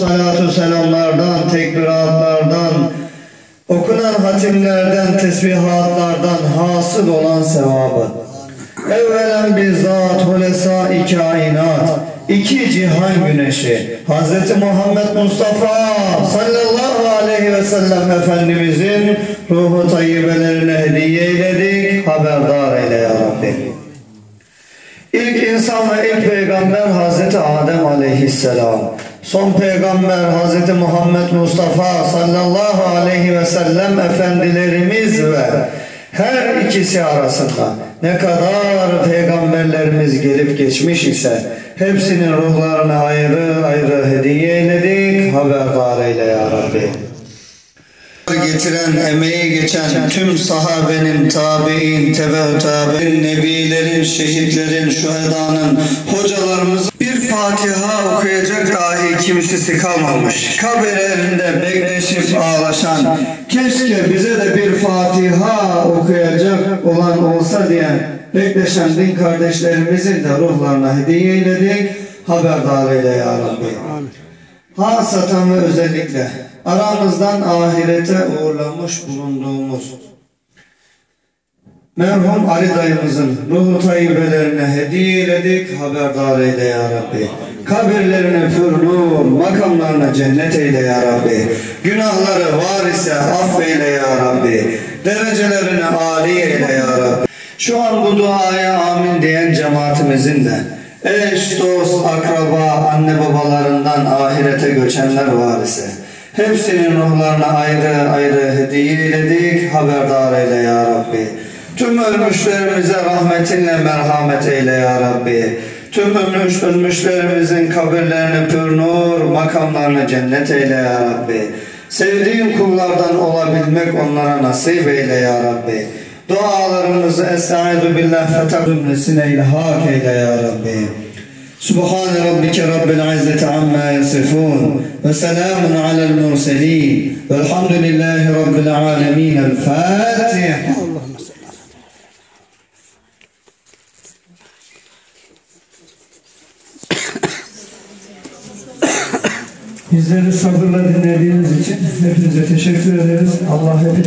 salatu selamlardan, tekbiratlardan, okunan hatimlerden, tesbihatlardan hasıl olan sevabı. Evvelen bizzat hulesa-i kainat, iki cihan güneşi, Hz. Muhammed Mustafa sallallahu aleyhi ve sellem Efendimizin ruhu tayyibelerine hediye eyledik, haberdar eyle ya Rabbi. İlk insan ve ilk peygamber Hazreti Adem aleyhisselam. Son peygamber Hazreti Muhammed Mustafa sallallahu aleyhi ve sellem efendilerimiz ve her ikisi arasında ne kadar peygamberlerimiz gelip geçmiş ise hepsinin ruhlarına ayrı hediye eyledik. Haberdar eyle ya Rabbi getiren, emeği geçen tüm sahabenin, tabi'in, tebe tabi'in, nebilerin, şehitlerin, şühedanın, hocalarımız bir Fatiha okuyacak dahi kimsesi kalmamış. Kabirlerinde bekleşip ağlaşan, keşke bize de bir Fatiha okuyacak olan olsa diye bekleşen din kardeşlerimizin de ruhlarına hediye eyledik. Haberdar eyle ya Rabbi. Hasatan ve özellikle aramızdan ahirete uğurlamış bulunduğumuz merhum Ali dayımızın ruhu tayyibelerine hediye eyledik, haberdar eyle ya Rabbi. Kabirlerine pür makamlarına cennet eyle ya Rabbi. Günahları var ise affeyle ya Rabbi. Derecelerini âli eyle ya Rabbi. Şu an bu duaya amin diyen cemaatimizin de eş, dost, akraba, anne babalarından ahirete göçenler var ise hepsinin ruhlarına ayrı ayrı hediye eyledik, haberdar eyle ya Rabbi. Tüm ölmüşlerimize rahmetinle merhamet eyle ya Rabbi. Tüm ölmüş, ölmüşlerimizin kabirlerini pür nur, makamlarını cennet eyle ya Rabbi. Sevdiğin kullardan olabilmek onlara nasip eyle ya Rabbi. Dualarımızı estaizu billah fetak cümlesine ilhak eyle ya Rabbi. سبحان ربك رب العزة عما يصفون وسلام على المرسلين والحمد لله رب العالمين الفاتح Bizleri sabırla dinlediğiniz için hepinize teşekkür ederiz. Allah hepinize